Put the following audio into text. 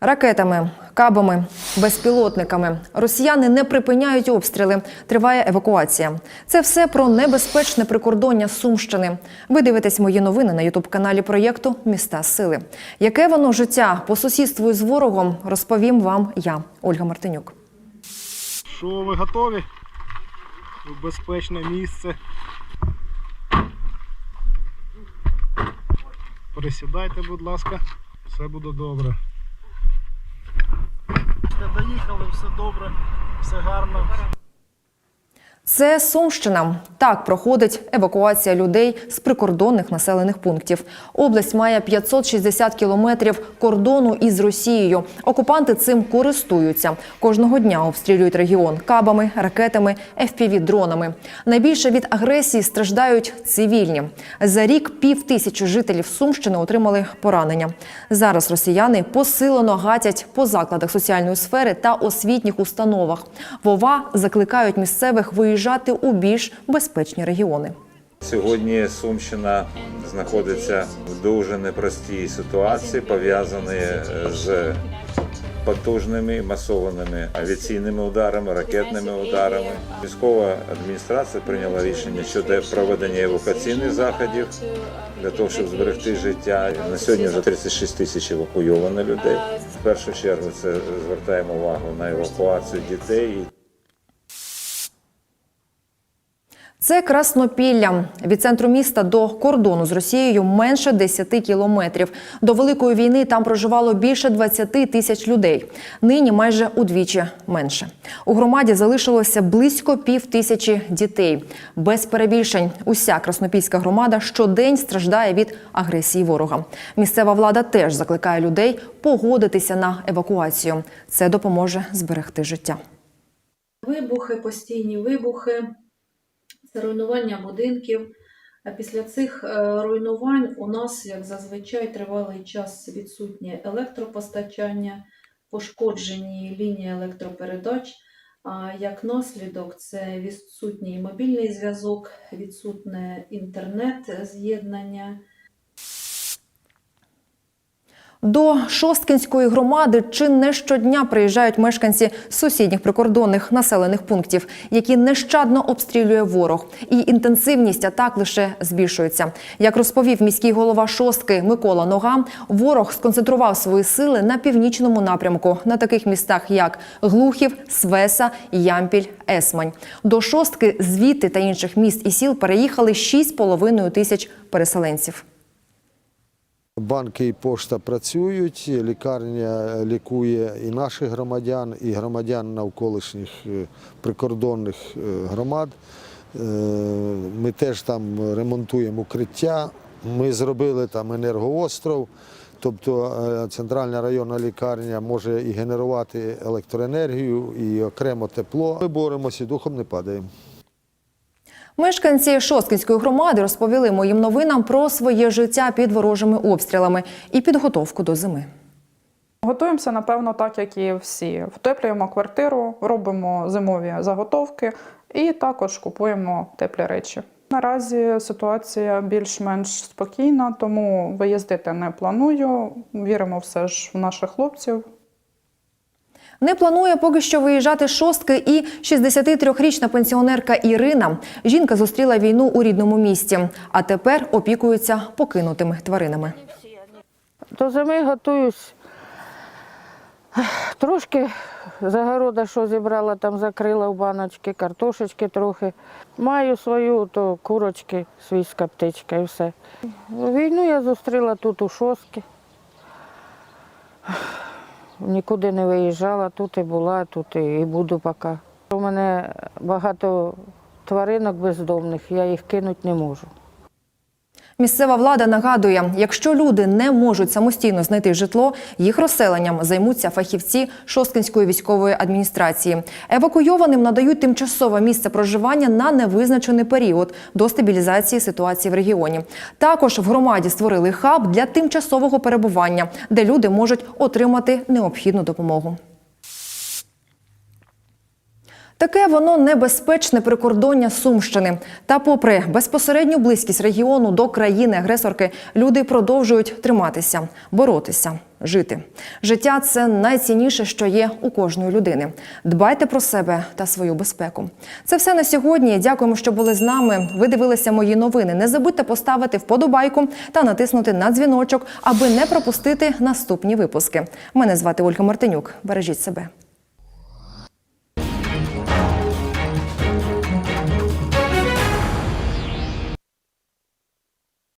Ракетами, кабами, безпілотниками росіяни не припиняють обстріли. Триває евакуація. Це все про небезпечне прикордоння Сумщини. Ви дивитесь мої новини на ютуб-каналі проєкту Міста Сили. Яке воно життя по сусідству із ворогом, розповім вам я, Ольга Мартинюк. Що ви готові? В безпечне місце. Присідайте, будь ласка, все буде добре. Доїхали, все добре, все гарно. Це Сумщина. Так проходить евакуація людей з прикордонних населених пунктів. Область має 560 кілометрів кордону із Росією. Окупанти цим користуються. Кожного дня обстрілюють регіон кабами, ракетами, FPV-дронами. Найбільше від агресії страждають цивільні. За рік пів тисячі жителів Сумщини отримали поранення. Зараз росіяни посилено гатять по закладах соціальної сфери та освітніх установах. Вова закликають місцевих виїжджати у більш безпечні регіони. Сьогодні Сумщина знаходиться в дуже непростій ситуації, пов'язані з потужними масованими авіаційними ударами, ракетними ударами. Військова адміністрація прийняла рішення щодо проведення евакуаційних заходів для того, щоб зберегти життя. На сьогодні вже 36 тисяч евакуйовано людей. В першу чергу це звертаємо увагу на евакуацію дітей. Це Краснопілля. Від центру міста до кордону з Росією менше 10 кілометрів. До Великої війни там проживало більше 20 тисяч людей. Нині майже удвічі менше. У громаді залишилося близько пів тисячі дітей. Без перебільшень уся краснопільська громада щодень страждає від агресії ворога. Місцева влада теж закликає людей погодитися на евакуацію. Це допоможе зберегти життя. Вибухи, постійні вибухи, це руйнування будинків. А після цих е, руйнувань у нас, як зазвичай, тривалий час відсутнє електропостачання, пошкоджені лінії електропередач. А як наслідок, це відсутній мобільний зв'язок, відсутне інтернет-з'єднання. До Шосткінської громади чи не щодня приїжджають мешканці сусідніх прикордонних населених пунктів, які нещадно обстрілює ворог, і інтенсивність атак лише збільшується. Як розповів міський голова шостки Микола Нога, ворог сконцентрував свої сили на північному напрямку на таких містах, як Глухів, Свеса, Ямпіль, Есмань. До шостки звідти та інших міст і сіл переїхали 6,5 тисяч переселенців. Банки і пошта працюють, лікарня лікує і наших громадян, і громадян навколишніх е, прикордонних е, громад. Е, Ми теж там ремонтуємо укриття. Ми зробили там енергоостров, тобто центральна районна лікарня може і генерувати електроенергію, і окремо тепло. Ми боремося, духом не падаємо. Мешканці Шосткінської громади розповіли моїм новинам про своє життя під ворожими обстрілами і підготовку до зими. Готуємося, напевно, так, як і всі. Втеплюємо квартиру, робимо зимові заготовки і також купуємо теплі речі. Наразі ситуація більш-менш спокійна, тому виїздити не планую. Віримо все ж в наших хлопців. Не планує поки що виїжджати з шостки і 63-річна пенсіонерка Ірина. Жінка зустріла війну у рідному місті, а тепер опікується покинутими тваринами. До зими готуюсь. Трошки загорода, що зібрала, там закрила в баночки, картошечки трохи. Маю свою, то курочки, свійська птичка і все. Війну я зустріла тут у шостки. Нікуди не виїжджала, тут і була, тут і буду поки. У мене багато тваринок бездомних, я їх кинути не можу. Місцева влада нагадує, якщо люди не можуть самостійно знайти житло, їх розселенням займуться фахівці Шосткинської військової адміністрації. Евакуйованим надають тимчасове місце проживання на невизначений період до стабілізації ситуації в регіоні. Також в громаді створили хаб для тимчасового перебування, де люди можуть отримати необхідну допомогу. Таке воно небезпечне прикордоння Сумщини. Та, попри безпосередню близькість регіону до країни-агресорки, люди продовжують триматися, боротися, жити. Життя це найцінніше, що є у кожної людини. Дбайте про себе та свою безпеку. Це все на сьогодні. Дякуємо, що були з нами. Ви дивилися мої новини. Не забудьте поставити вподобайку та натиснути на дзвіночок, аби не пропустити наступні випуски. Мене звати Ольга Мартинюк. Бережіть себе.